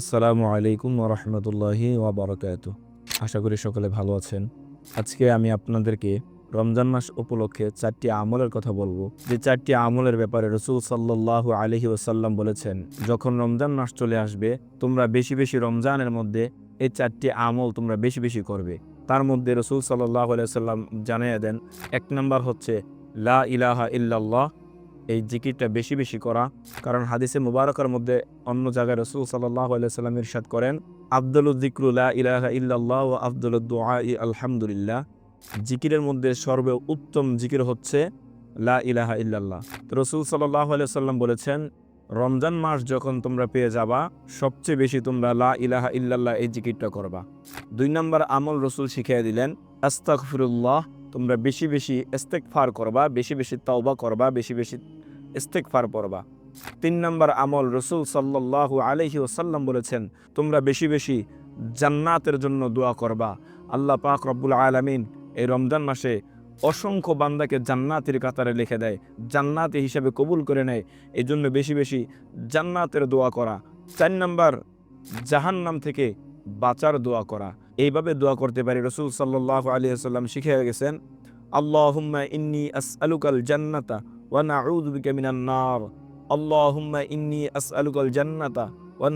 আসসালামু আলাইকুম ওরহমতুল্লাহি ওবরাকাত আশা করি সকলে ভালো আছেন। আজকে আমি আপনাদেরকে রমজান মাস উপলক্ষে চারটি আমলের কথা বলব। যে চারটি আমলের ব্যাপারে রসুল সাল্লাহ আলহি ওসাল্লাম বলেছেন, যখন রমজান মাস চলে আসবে, তোমরা বেশি বেশি রমজানের মধ্যে এই চারটি আমল তোমরা বেশি বেশি করবে। তার মধ্যে রসুল সাল্লাহ আলিয়া সাল্লাম জানিয়ে দেন, এক নম্বর হচ্ছে, লা ইলাহা ইল্লাল্লাহ এই জিকিরটা বেশি বেশি করা। কারণ হাদিসে মুবারকের মধ্যে অন্য জায়গায় রসুল সাল্লাহ সাল্লাম ইরশাদ করেন আব্দুল জিক্রুল্লাহ ইলাহা ইল্লাল্লাহ ও আব্দুল দোয়া আলহামদুলিল্লাহ। জিকিরের মধ্যে সর্ব উত্তম জিকির হচ্ছে, লা ইলাহা ইল্লাল্লাহ। রসুল সাল্লাহ সাল্লাম বলেছেন, রমজান মাস যখন তোমরা পেয়ে যাবা, সবচেয়ে বেশি তোমরা লা ইলাহা ইল্লাল্লাহ এই জিকিরটা করবা। দুই নম্বর আমল রসুল শিখিয়ে দিলেন, আস্তাগফিরুল্লাহ তোমরা বেশি বেশি ইস্তেকফার করবা, বেশি বেশি তওবা করবা, বেশি বেশি ইস্তেকফার করবা তিন নম্বর আমল রসুল সাল্লাহ আলহি ওসাল্লাম বলেছেন, তোমরা বেশি বেশি জান্নাতের জন্য দোয়া করবা। আল্লাহ পাক রব্বুল আলমিন এই রমজান মাসে অসংখ্য বান্দাকে জান্নাতের কাতারে লিখে দেয়, জান্নাতি হিসাবে কবুল করে নেয়। এই জন্য বেশি বেশি জান্নাতের দোয়া করা। চার নম্বর জাহান্নাম থেকে বাঁচার দোয়া করা। এইভাবে দোয়া করতে পারি। রসুল সাল্লাহ আলী সাল্লাম শিখে গেছেন, আল্লাহুম্মা ইন্নি জান্নাতা নাউযু বিকা মিনান নার। আল্লাহুম্মা ইন্নি জান্নাতা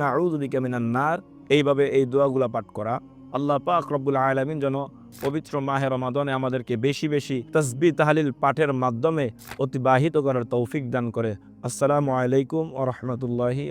নাউযু বিকা মিনান নার। এইভাবে এই দোয়াগুলা পাঠ করা। আল্লাহ পাক রব্বুল আলামিন যেন পবিত্র মাহে রমাদনে আমাদেরকে বেশি বেশি তসবি তাহলিল পাঠের মাধ্যমে অতিবাহিত করার তৌফিক দান করে। আসসালামু আলাইকুম ওয়া রাহমাতুল্লাহি